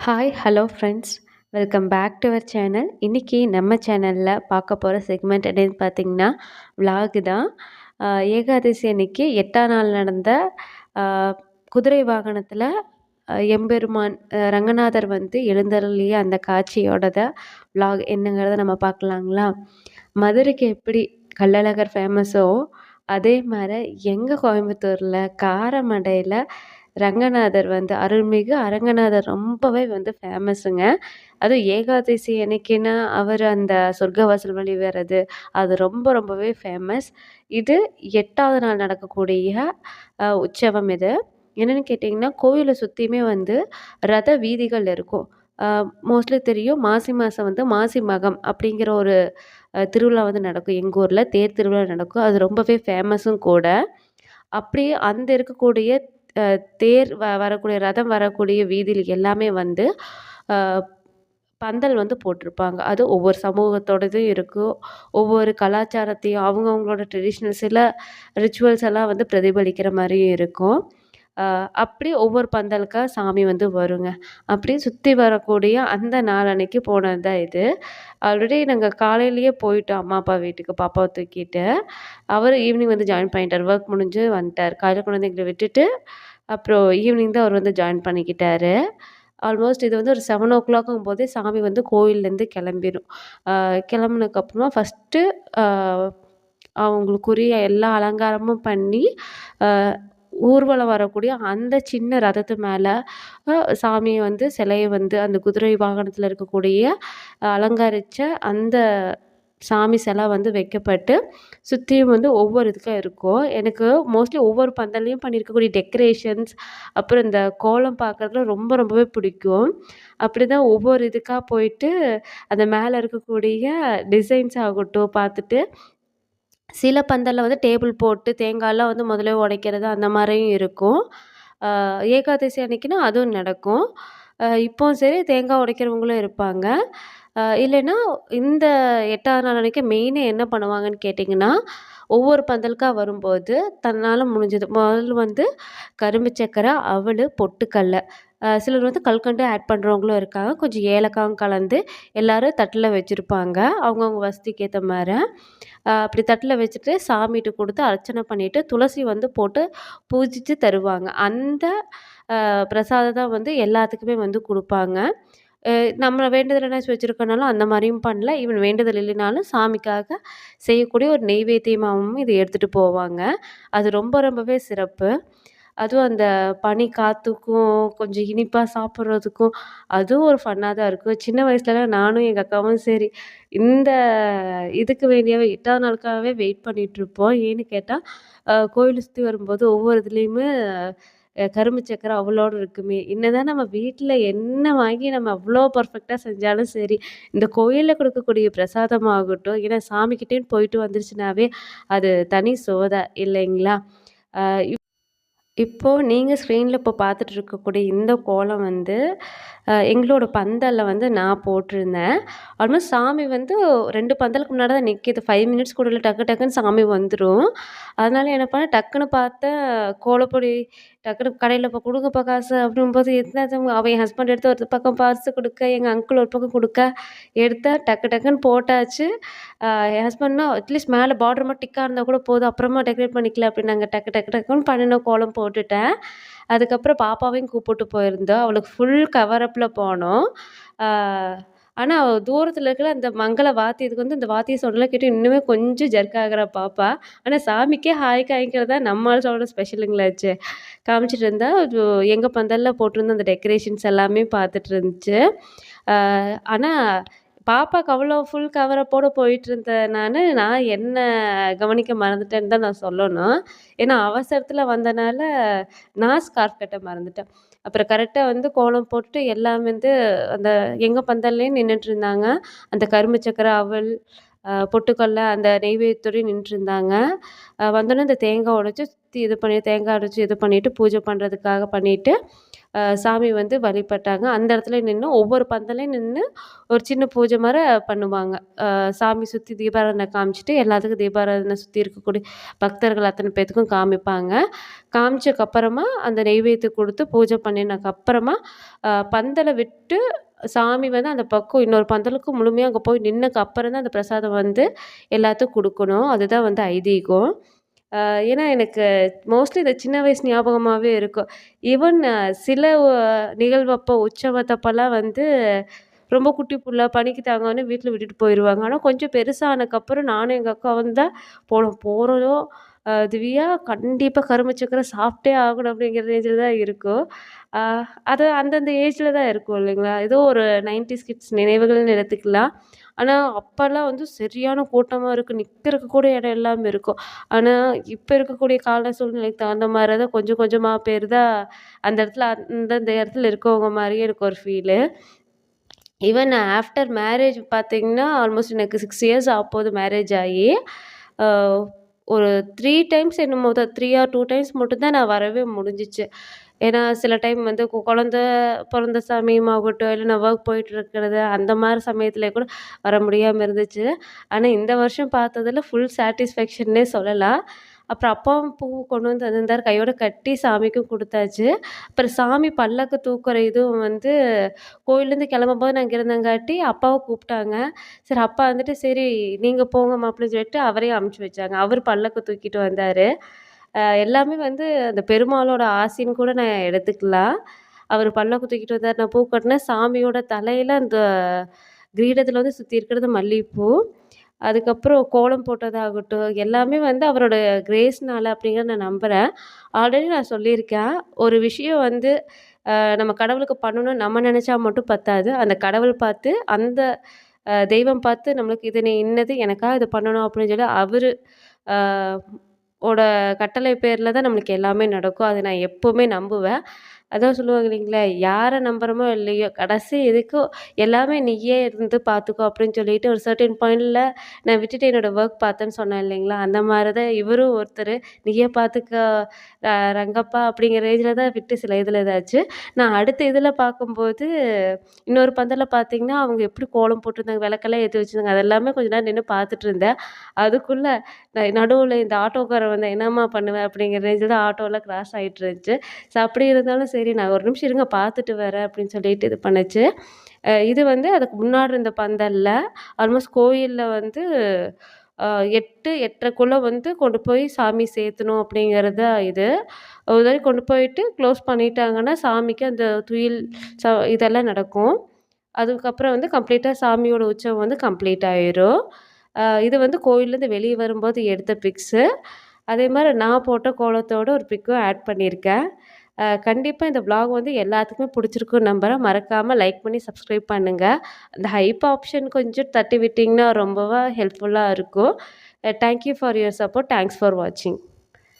Hi hello friends welcome back to our channel இன்றைக்கி நம்ம சேனலில் பார்க்க போகிற செக்மெண்ட் என்னன்னு பார்த்தீங்கன்னா விலாகு தான். ஏகாதசி அன்னைக்கு எட்டாம் நாள் நடந்த குதிரை வாகனத்தில் எம்பெருமான் ரங்கநாதர் வந்து எழுந்தருளிய அந்த காட்சியோட விலாக் என்னங்கிறத நம்ம பார்க்கலாங்களா? மதுரைக்கு எப்படி கள்ளழகர் ஃபேமஸோ அதே மாதிரி எங்கள் கோயம்புத்தூரில் காரமடையில் ரங்கநாதர் வந்து அருள்மிகு. அரங்கநாதர் ரொம்பவே வந்து ஃபேமஸுங்க அதுவும் ஏகாதசி அன்னைக்குன்னா அவர் அந்த சொர்க்கவாசல் வழி வர்றது அது ரொம்ப ரொம்பவே ஃபேமஸ் இது எட்டாவது நாள் நடக்கக்கூடிய உற்சவம் இது. என்னென்னு கேட்டிங்கன்னா கோயிலை சுற்றியுமே வந்து ரத வீதிகள் இருக்கும். மோஸ்ட்லி தெரியும். மாசி மாதம் வந்து மாசி மகம் அப்படிங்கிற ஒரு திருவிழா வந்து நடக்கும். எங்கள் ஊரில் தேர் திருவிழா நடக்கும். அது ரொம்பவே ஃபேமஸும் கூட. அப்படியே அந்த இருக்கக்கூடிய தேர் வ வரக்கூடிய ரதம் வரக்கூடிய வீதியில் எல்லாமே வந்து பந்தல் வந்து போட்டிருப்பாங்க. அது ஒவ்வொரு சமூகத்தோடதும் இருக்கும். ஒவ்வொரு கலாச்சாரத்தையும் அவங்கவுங்களோட ட்ரெடிஷ்னல் சில ரிச்சுவல்ஸ் எல்லாம் வந்து பிரதிபலிக்கிற மாதிரியும் இருக்கும். அப்படி ஒவ்வொரு பந்தலுக்கா சாமி வந்து வருங்க. அப்படி சுற்றி வரக்கூடிய அந்த நாளன்னைக்கு போனது தான் இது. ஆல்ரெடி நாங்கள் காலையிலேயே போயிட்டோம் அம்மா அப்பா வீட்டுக்கு பாப்பாவை தூக்கிட்டு. அவர் ஈவினிங் வந்து ஜாயின் பண்ணிட்டார். ஒர்க் முடிஞ்சு வந்துட்டார். காலையில் கொண்டு வந்து எங்களை விட்டுட்டு அப்புறம் ஈவினிங் தான் அவர் வந்து ஜாயின் பண்ணிக்கிட்டாரு. ஆல்மோஸ்ட் இது வந்து ஒரு செவன் ஓ கிளாக்கும் போதே சாமி வந்து கோயிலேருந்து கிளம்பிடும் கிளம்புனதுக்கப்புறமா ஃபஸ்ட்டு அவங்களுக்குரிய எல்லா அலங்காரமும் பண்ணி ஊர்வலம் வரக்கூடிய அந்த சின்ன ரதத்து மேலே சாமியை வந்து சிலையை வந்து அந்த குதிரை வாகனத்தில் இருக்கக்கூடிய அலங்கரித்த அந்த சாமி சிலை வந்து வைக்கப்பட்டு சுற்றியும் வந்து ஒவ்வொரு இதுக்காக இருக்கும். எனக்கு மோஸ்ட்லி ஒவ்வொரு பந்தல்லையும் பண்ணியிருக்கக்கூடிய டெக்கரேஷன்ஸ் அப்புறம் இந்த கோலம் பார்க்குறதுல ரொம்ப ரொம்பவே பிடிக்கும். அப்படி தான் ஒவ்வொரு இதுக்காக போயிட்டு அந்த மேலே இருக்கக்கூடிய டிசைன்ஸ் ஆகட்டும் பார்த்துட்டு சில பந்தலில் வந்து டேபிள் போட்டு தேங்காய்லாம் வந்து முதல்ல உடைக்கிறது அந்த மாதிரியும் இருக்கும். ஏகாதசி அன்னைக்குனா அதுவும் நடக்கும். இப்போவும் சரி தேங்காய் உடைக்கிறவங்களும் இருப்பாங்க. இல்லைன்னா இந்த எட்டாவது நாள் அன்னைக்கு மெயினாக என்ன பண்ணுவாங்கன்னு கேட்டிங்கன்னா ஒவ்வொரு பந்தலுக்காக வரும்போது தன்னால் முடிஞ்சது. முதல்ல வந்து கரும்பு சக்கரை அவல் பொட்டுக்கடல. சிலர் வந்து கல்கண்டு ஆட் பண்ணுறவங்களும் இருக்காங்க. கொஞ்சம் ஏலக்காயும் கலந்து எல்லோரும் தட்டில் வச்சுருப்பாங்க. அவங்கவுங்க வசதிக்கு ஏற்ற மாதிரி அப்படி தட்டில் வச்சுட்டு சாமிகிட்ட கொடுத்து அர்ச்சனை பண்ணிவிட்டு துளசி வந்து போட்டு பூஜித்து தருவாங்க. அந்த பிரசாதம் தான் வந்து எல்லாத்துக்குமே வந்து கொடுப்பாங்க. நம்ம வேண்டுதல் என்ன வச்சுருக்கனாலும் அந்த மாதிரியும் பண்ணல. ஈவன் வேண்டுதல் இல்லைனாலும் சாமிக்காக செய்யக்கூடிய ஒரு நெய்வேத்தியமாகவும் இதை எடுத்துகிட்டு போவாங்க. அது ரொம்ப ரொம்பவே சிறப்பு. அதுவும் அந்த பனி காற்றுக்கும் கொஞ்சம் இனிப்பாக சாப்பிட்றதுக்கும் அதுவும் ஒரு ஃபன்னாக தான் இருக்கும். சின்ன வயசுலலாம் நானும் எங்கள் அக்காவும் சரி இந்த இதுக்கு வேண்டியவே எட்டாவது நாளுக்காகவே வெயிட் பண்ணிகிட்ருப்போம் ஏன்னு கேட்டால் கோயிலை சுற்றி வரும்போது ஒவ்வொரு இதுலேயுமே கரும்பு சக்கரை அவ்வளோடு இருக்குமே. என்னதான் நம்ம வீட்டில் என்ன வாங்கி நம்ம அவ்வளோ பர்ஃபெக்டாக செஞ்சாலும் சரி இந்த கோயிலில் கொடுக்கக்கூடிய பிரசாதமாகட்டும் ஏன்னா சாமிக்கிட்டேன்னு போயிட்டு வந்துருச்சுனாவே அது தனி சோதா இல்லைங்களா? இப்போது நீங்கள் ஸ்க்ரீனில் இப்போ பார்த்துட்டு இருக்கக்கூடிய இந்த கோலம் வந்து எங்களோட பந்தலில் வந்து நான் போட்டிருந்தேன். ஆல்மோஸ்ட் சாமி வந்து ரெண்டு பந்தலுக்கு முன்னாடி தான் நிற்கிது ஃபைவ் மினிட்ஸ் கூட இல்லை டக்கு டக்குன்னு சாமி வந்துடும் அதனால் என்ன பண்ணேன் டக்குன்னு பார்த்தேன் கோலப்பொடி டக்குனு கடையில் இப்போ கொடுங்கப்பா காசு அப்படிங்கும்போது எத்தனை அவன் என் ஹஸ்பண்ட் எடுத்து ஒரு பக்கம் பார்த்து கொடுக்க எங்கள் அங்கிள் ஒரு பக்கம் கொடுக்க எடுத்தா டக்கு டக்குன்னு போட்டாச்சு. என் ஹஸ்பண்ட்னா அட்லீஸ்ட் மேலே பார்டர் மட்டும் டிக்காக இருந்தால் கூட போதும் அப்புறமா டெக்கரேட் பண்ணிக்கல அப்படின்னாங்க. டக்கு டக்கு டக்குன்னு பண்ணின கோலம் போட்டுட்டேன். அதுக்கப்புறம் பாப்பாவையும் கூப்பிட்டு போயிருந்தோம். அவளுக்கு ஃபுல் கவரப்பில் போனோம். ஆனால் தூரத்தில் இருக்கிற அந்த மங்கள வாத்தியத்துக்கு வந்து அந்த வாத்திய சவுண்டெலாம் கேட்டு இன்னுமே கொஞ்சம் ஜர்க் ஆகிற பாப்பா. ஆனால் சாமிக்கே ஹாய் காய்க்கிறதா நம்மளால் சொல்கிற ஸ்பெஷலுங்களாச்சு காமிச்சிட்டு இருந்தா எங்கள் பந்தலில் போட்டிருந்த அந்த டெக்கரேஷன்ஸ் எல்லாமே பார்த்துட்டு இருந்துச்சு. ஆனால் பாப்பாக்கு அவ்வளோ ஃபுல் கவரப்போடு போயிட்டு இருந்த நான் நான் என்ன கவனிக்க மறந்துட்டேன்னு தான் நான் சொல்லணும். ஏன்னா அவசரத்தில் வந்தனால நான் ஸ்கார்ஃப் கட்ட மறந்துட்டேன். அப்புறம் கரெக்டாக வந்து கோலம் போட்டுட்டு எல்லாம் வந்து அந்த எங்கள் பந்தல்லையும் நின்றுட்டு இருந்தாங்க அந்த கரும்பு சக்கரை அவல் ஆஹ் பொட்டுக்கடல அந்த நெய்வேத்தியோடய நின்றுட்டு இருந்தாங்க வந்தோடனே இந்த தேங்காய் உடச்சி சுற்றி இது பண்ணி தேங்காய் உடைச்சி இது பண்ணிவிட்டு பூஜை பண்ணுறதுக்காக பண்ணிவிட்டு சாமி வந்து வழிபட்டாங்க. அந்த இடத்துல நின்று ஒவ்வொரு பந்தலையும் நின்று ஒரு சின்ன பூஜை மாதிரி பண்ணுவாங்க. சாமி சுற்றி தீபாராதனை காமிச்சிட்டு எல்லாத்துக்கும் தீபாராதனை சுற்றி இருக்கக்கூடிய பக்தர்கள் அத்தனை பேர்த்துக்கும் காமிப்பாங்க. காமிச்சக்கப்புறமா அந்த நெய்வேத்தியம் கொடுத்து பூஜை பண்ணினக்கப்புறமா பந்தலை விட்டு சாமி வந்து அந்த பக்கம் இன்னொரு பந்தலுக்கு முழுமையாக அங்கே போய் நின்னக்கு அப்புறம் தான் அந்த பிரசாதம் வந்து எல்லாத்துக்கும் கொடுக்கணும். அதுதான் வந்து ஐதீகம். ஏன்னா எனக்கு மோஸ்ட்லி இந்த சின்ன வயசு ஞாபகமாகவே இருக்கும். ஈவன் சில நிகழ்வப்போ உற்சவத்தப்பெல்லாம் வந்து ரொம்ப குட்டி புள்ள பனிக்கு தாங்கன்னு வீட்டில் விட்டுட்டு போயிடுவாங்க ஆனால் கொஞ்சம் பெருசானக்கப்புறம் நானும் எங்கள் அக்காவும் தான் போனோம். போகிறதும் திவ்யா கண்டிப்பாக கரும்பு சக்கரை சாப்பிட்டே ஆகணும் அப்படிங்கிற ரேஞ்சில் தான் இருக்கும். அது அந்தந்த ஏஜில் தான் இருக்கும் இல்லைங்களா? ஏதோ ஒரு நைன்டிஸ் கிட்ஸ் நினைவுகள்னு எடுத்துக்கலாம். ஆனால் அப்போல்லாம் வந்து சரியான கூட்டமாக இருக்கும் நிற்கிறக்கு கூட இடம் இல்லாமல் இருக்கும். ஆனால் இப்போ இருக்கக்கூடிய கால சூழ்நிலைக்கு தகுந்த மாதிரி தான் கொஞ்சம் கொஞ்சமாக பேர் தான் அந்த இடத்துல அந்தந்த இடத்துல இருக்கவங்க மாதிரியே எனக்கு ஒரு ஃபீலு ஈவன் ஆஃப்டர் மேரேஜ் பார்த்திங்கன்னா ஆல்மோஸ்ட் எனக்கு சிக்ஸ் இயர்ஸ் ஆகும்போது மேரேஜ் ஆகி ஒரு த்ரீ டைம்ஸ் என்னமோ தான் த்ரீ ஆர் டூ டைம்ஸ் மட்டும்தான் நான் வரவே முடிஞ்சிச்சு. ஏன்னா சில டைம் வந்து குழந்த பிறந்த சமயமாகட்டும் இல்லை நான் ஒர்க் போயிட்டுருக்கிறது அந்த மாதிரி சமயத்தில் கூட வர முடியாமல் இருந்துச்சு. ஆனால் இந்த வருஷம் பார்த்ததுல ஃபுல் சாட்டிஸ்ஃபேக்ஷன்னே சொல்லலாம். அப்புறம் அப்பாவும் பூ கொண்டு வந்து தந்திருந்தார் கையோட கட்டி சாமிக்கும் கொடுத்தாச்சு. அப்புறம் சாமி பல்லக்கு தூக்குற இதுவும் வந்து கோயிலேருந்து கிளம்பும்போது நான் இங்கே இருந்தங்காட்டி அப்பாவை கூப்பிட்டாங்க. சரி அப்பா வந்துட்டு சரி நீங்கள் போங்க மாப்பிள்ளைன்னு சொல்லிட்டு அவரையும் அமுச்சு வச்சாங்க. அவர் பல்லக்கு தூக்கிட்டு வந்தார். எல்லாமே வந்து அந்த பெருமாளோட ஆசைன்னு கூட நான் எடுத்துக்கலாம். அவர் பல்லக்கு தூக்கிட்டு வந்தார். நான் பூ கட்டினேன் சாமியோட தலையில் அந்த கிரீடத்தில் வந்து சுற்றி இருக்கிறது மல்லிகைப்பூ அதுக்கப்புறம் கோலம் போட்டதாகட்டும் எல்லாமே வந்து அவரோட கிரேஸ்னால் அப்படிங்கிறத நான் நம்புகிறேன் ஆல்ரெடி நான் சொல்லியிருக்கேன். ஒரு விஷயம் வந்து நம்ம கடவுளுக்கு பண்ணணும்னு நம்ம நினச்சா மட்டும் பத்தாது. அந்த கடவுள் பார்த்து அந்த தெய்வம் பார்த்து நம்மளுக்கு இது நீ இன்னது எனக்காக இது பண்ணணும் அப்படின்னு சொல்லி அவர் ஓட கட்டளை பேரில் தான் நம்மளுக்கு எல்லாமே நடக்கும். அதை நான் எப்போவுமே நம்புவேன். அதான் சொல்லுவாங்க இல்லைங்களா? யாரை நம்புகிறோமோ இல்லையோ கடைசி எதுக்கும் எல்லாமே நீயே இருந்து பார்த்துக்கோ அப்படின்னு சொல்லிட்டு ஒரு சர்டன் பாயிண்டில் நான் விட்டுட்டு என்னோடய ஒர்க் பார்த்தேன்னு சொன்னேன் இல்லைங்களா? அந்த மாதிரி தான் இவரும் ஒருத்தர் நீயே பார்த்துக்க ரங்கப்பா அப்படிங்கிற ரேஞ்சில் தான் விட்டு சில இதில் இதாச்சு. நான் அடுத்த இதில் பார்க்கும்போது இன்னொரு பந்தலில் பார்த்தீங்கன்னா அவங்க எப்படி கோலம் போட்டிருந்தாங்க விளக்கெல்லாம் ஏற்றி வச்சுருந்தாங்க அதெல்லாமே கொஞ்ச நேரம் நின்று பார்த்துட்டு இருந்தேன். அதுக்குள்ளே நான் நடுவில் இந்த ஆட்டோக்காரன் வந்து என்னம்மா பண்ணுவேன் அப்படிங்கிற ரேஞ்சில் தான் ஆட்டோலாம் கிராஸ் ஆகிட்டு இருந்துச்சு. ஸோ அப்படி இருந்தாலும் சரி சரி நான் ஒரு நிமிஷம் இருங்க பார்த்துட்டு வரேன் அப்படின்னு சொல்லிட்டு இது பண்ணுச்சு. இது வந்து அதுக்கு முன்னாடி இருந்த பந்தலில் ஆல்மோஸ்ட் கோயிலில் வந்து எட்டு எட்டரைக்குள்ளே வந்து கொண்டு போய் சாமி சேர்த்தணும் அப்படிங்கிறது இது. ஒரு தடவை கொண்டு போயிட்டு க்ளோஸ் பண்ணிட்டாங்கன்னா சாமிக்கு அந்த துயில் ச இதெல்லாம் நடக்கும். அதுக்கப்புறம் வந்து கம்ப்ளீட்டாக சாமியோட உற்சவம் வந்து கம்ப்ளீட் ஆயிரும். இது வந்து கோயிலேருந்து வெளியே வரும்போது எடுத்த பிக்ஸு அதே மாதிரி நான் போட்ட கோலத்தோட ஒரு பிக்கும் ஆட் பண்ணியிருக்கேன். கண்டிப்பாக இந்த விலாக் வந்து எல்லாத்துக்குமே பிடிச்சிருக்கும் நம்புகிறேன் மறக்காமல் லைக் பண்ணி சப்ஸ்கிரைப் பண்ணுங்கள் அந்த ஹைப் ஆப்ஷன் கொஞ்சம் தட்டி விட்டிங்கன்னா ரொம்பவே ஹெல்ப்ஃபுல்லாக இருக்கும். Thank you for your support thanks for வாட்சிங்